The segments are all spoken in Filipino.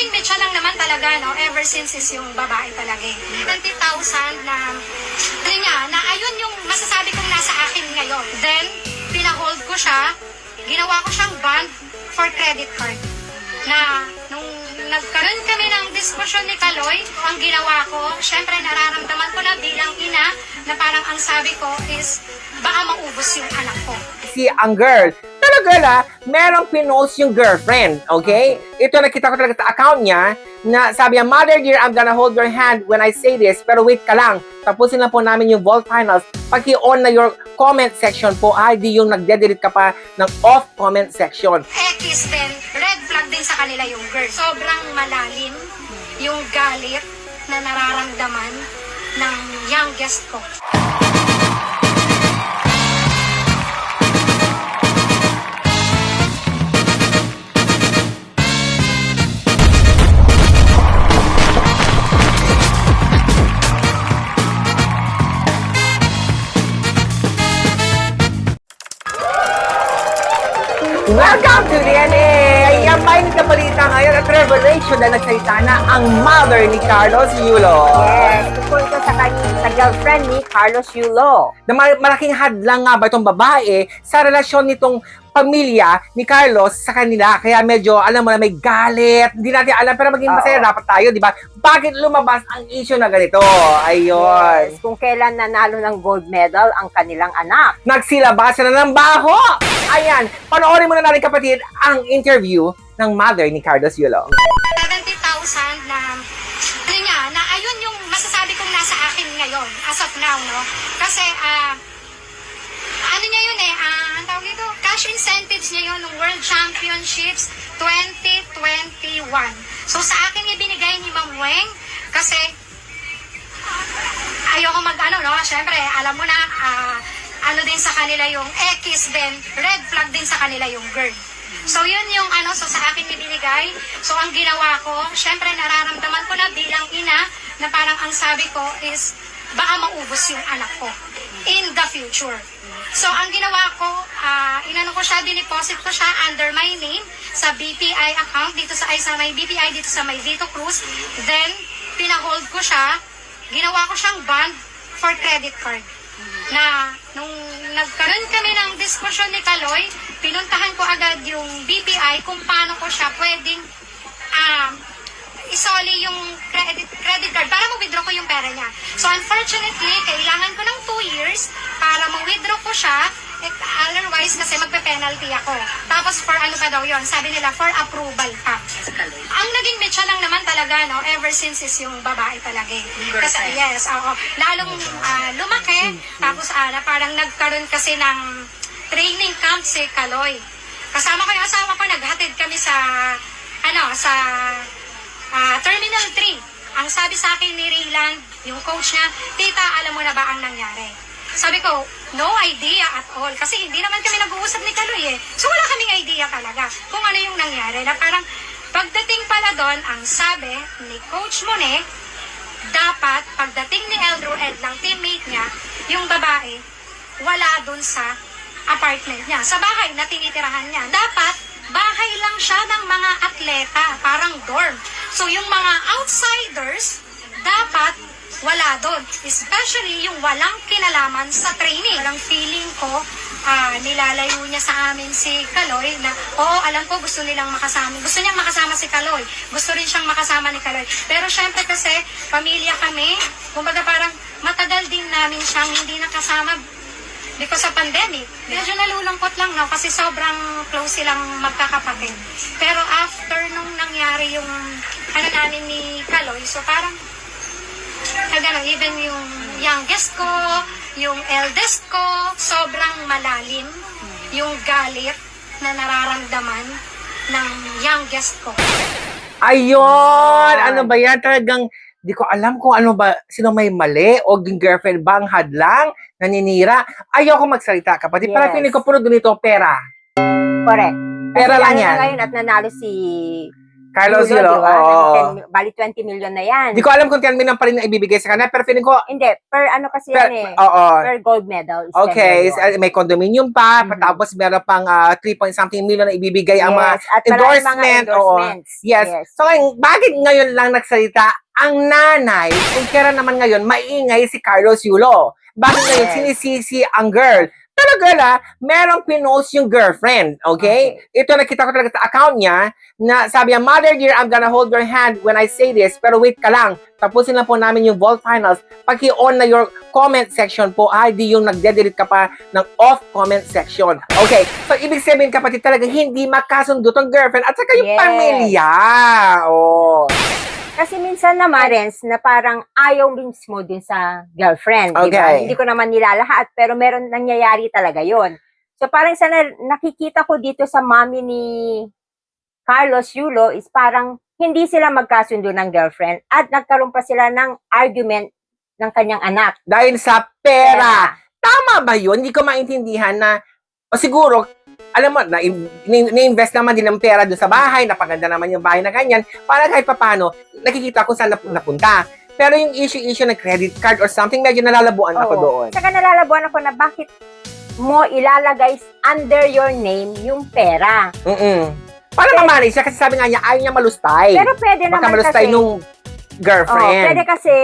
naging mecha lang naman talaga, no? Ever since is yung babae talaga eh. 20,000 na, yun nga, na ayun yung masasabi kong nasa akin ngayon. Then, pinahold ko siya, ginawa ko siyang bond for credit card. Na, nung nagkaroon kami ng diskusyon ni Kaloy, ang ginawa ko, syempre nararamdaman ko na bilang ina, na parang ang sabi ko is, baka maubos yung anak ko. si ang girl. Talaga la, merong pinost yung girlfriend, okay? Ito nakita ko talaga sa account niya, na sabi niya, Mother dear, I'm gonna hold your hand when I say this, pero wait ka lang, tapusin lang po namin yung Vault Finals. Pag-i-on na your comment section po, ay di yung nagde-delete ka pa ng off comment section. X din, red flag din sa kanila yung girl. Sobrang malalim yung galit na nararamdaman ng youngest ko. Welcome to DNA! Ayan, may ka balita ngayon at revelation na nagsalita na ang mother ni Carlos Yulo. Yes, tungkol ito sa, kanyang, sa girlfriend ni Carlos Yulo. na mar- malaking hadlang nga ba itong babae sa relasyon nitong pamilya ni Carlos sa kanila. Kaya medyo, alam mo na, may galit. Hindi natin alam, pero maging Oo. masaya dapat tayo, di ba? Bakit lumabas ang issue na ganito? Ayun. Yes, kung kailan nanalo ng gold medal ang kanilang anak. Nagsilabasan na ng baho! Ayan, panoorin muna natin kapatid ang interview ng mother ni Carlos Yulo. 70,000 na, yun nga, na ayun yung masasabi kong nasa akin ngayon, as of now, no? Kasi, ah, ano niya yun eh, ah, ang tawag ito, cash incentives niya yun ng World Championships 2021. So, sa akin ibinigay ni Ma'am Weng, kasi, ayoko mag ano, no? Siyempre, alam mo na, ah, ano din sa kanila yung X din, red flag din sa kanila yung girl. So, yun yung ano, so sa akin ibinigay. So, ang ginawa ko, syempre nararamdaman ko na bilang ina, na parang ang sabi ko is, baka maubos yung anak ko in the future. So, ang ginawa ko, ah, inano ko siya, dineposit ko siya under my name sa BPI account, dito sa, ay, sa may BPI, dito sa may Vito Cruz. Then, pinahold ko siya, ginawa ko siyang bond for credit card na nung nagkaroon kami ng diskusyon ni Kaloy, pinuntahan ko agad yung BPI kung paano ko siya pwedeng um, isoli yung credit, credit card para ma-withdraw ko yung pera niya. So unfortunately, kailangan ko ng 2 years para ma-withdraw ko siya. Eh, otherwise, kasi magpe-penalty ako. Tapos for ano pa daw yon Sabi nila, for approval pa. Ang naging mecha lang naman talaga, no, ever since is yung babae talaga eh. Kasi, yes, oo. Lalong ah, lumaki, tapos ah, na parang nagkaroon kasi ng training camp si Kaloy. Kasama ko yung asawa ko, naghatid kami sa, ano, sa ah, Terminal 3. Ang sabi sa akin ni Raylan, yung coach niya, Tita, alam mo na ba ang nangyari? Sabi ko, no idea at all. Kasi hindi naman kami nag-uusap ni Kaloy eh. So wala kaming idea talaga kung ano yung nangyari. Na parang pagdating pala doon, ang sabi ni Coach Monet, dapat pagdating ni Eldro Ed ng teammate niya, yung babae, wala doon sa apartment niya. Sa bahay na tinitirahan niya. Dapat, bahay lang siya ng mga atleta, parang dorm. So yung mga outsiders, dapat wala doon. Especially yung walang kinalaman sa training. Walang feeling ko, ah, nilalayo niya sa amin si Kaloy na, oo, alam ko gusto nilang makasama. Gusto niyang makasama si Kaloy. Gusto rin siyang makasama ni Kaloy. Pero syempre kasi, pamilya kami, kumbaga parang matagal din namin siyang hindi nakasama because sa pandemic. Medyo nalulungkot lang, no? Kasi sobrang close silang magkakapatid. Pero after nung nangyari yung ano namin ni Kaloy, so parang Nagano, even yung youngest ko, yung eldest ko, sobrang malalim yung galit na nararamdaman ng youngest ko. Ayun! Ano ba yan? Talagang, di ko alam kung ano ba, sino may mali o yung girlfriend ba ang hadlang, naninira. Ayoko magsalita, kapatid. Para Yes. feeling ko puro ganito, pera. Correct. Pera Kasi lang ano yan. ngayon at nanalo si Carlos Yulo, Yulo, di ba? oo. Nag- 10 mil- Bali 20 million na yan. Hindi ko alam kung 10 million pa rin na ibibigay sa kanya, pero feeling ko, Hindi, per ano kasi per, yan eh. oo. Per gold medal. is 10 Okay, million. so, may condominium pa, Mhm. tapos meron pang ah, 3 point something million na ibibigay ang mga Yes, at endorsement, mga endorsements. Yes. So, ngayon, bakit ngayon lang nagsalita ang nanay kung kaya naman ngayon maingay si Carlos Yulo? Bakit ngayon Yes. sinisisi ang girl? Talaga la, merong pinost yung girlfriend, okay? Ito nakita ko talaga sa account niya na sabi niya, Mother dear, I'm gonna hold your hand when I say this, pero wait ka lang. Tapusin lang po namin yung Vault Finals. Pag i-on na your comment section po, ay di yung nagde-delete ka pa ng off comment section. Okay, so ibig sabihin kapatid talaga hindi makasundo tong girlfriend at saka yung Yes. pamilya. Oh. Kasi minsan naman, Renz, na parang ayaw mismo dun sa girlfriend. Okay. Hindi ko naman nilalahat, pero meron nangyayari talaga yon. So parang sa na- nakikita ko dito sa mami ni Carlos Yulo is parang hindi sila magkasundo ng girlfriend at nagkaroon pa sila ng argument ng kanyang anak. Dahil sa pera. Tama ba yun? Hindi ko maintindihan na, o siguro, alam mo, na, na-invest naman din ng pera doon sa bahay, napaganda naman yung bahay na ganyan, para kahit papano, nakikita kung saan nap- napunta. Pero yung issue-issue ng credit card or something, medyo nalalabuan ako Oo. doon. Saka nalalabuan ako na bakit mo ilalagay under your name yung pera. Mm-mm. Para mamanay siya kasi sabi nga niya, ayaw niya malustay. Pero pwede Baka naman malustay kasi... nung Oh, girlfriend. pwede kasi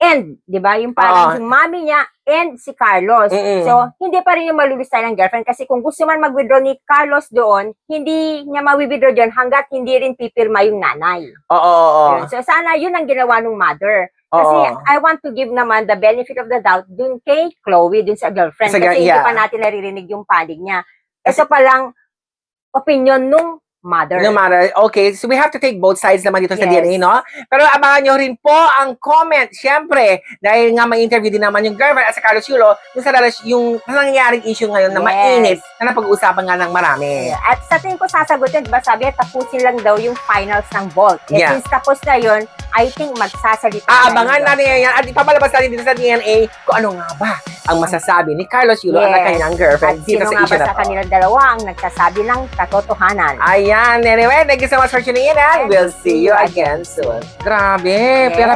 end, 'di ba? Yung parang Oo. yung mami niya and si Carlos. Mm-mm. So, hindi pa rin yung malulustay ng girlfriend kasi kung gusto man mag-withdraw ni Carlos doon, hindi niya ma-withdraw doon hanggat hindi rin pipirma yung nanay. Oo, oo, oo. Yun. So, sana yun ang ginawa ng mother. Kasi Oo. I want to give naman the benefit of the doubt dun kay Chloe, dun sa girlfriend. Sa kasi girl- hindi yeah. pa natin naririnig yung panig niya. Ito palang opinion nung mother. No matter. Okay, so we have to take both sides naman dito sa Yes. DNA, no? Pero abangan nyo rin po ang comment, syempre, dahil nga may interview din naman yung girlfriend at sa Carlos Yulo, yung sa relas- yung nangyaring issue ngayon na Yes. mainit, na napag-uusapan nga ng marami. At sa tingin ko sasagutin, di ba sabi, tapusin lang daw yung finals ng Bolt. Eh, Yeah. since tapos na yun, I think magsasalita Aabangan na natin yan at ipapalabas natin dito sa DNA kung ano nga ba ang masasabi ni Carlos Yulo at Yes. kanyang At girlfriend dito sino sa issue na sa to. kanilang dalawa ang nagsasabi ng katotohanan? Ayan, anyway, thank you so much for tuning in and we'll see you again soon. Grabe, Yes. pero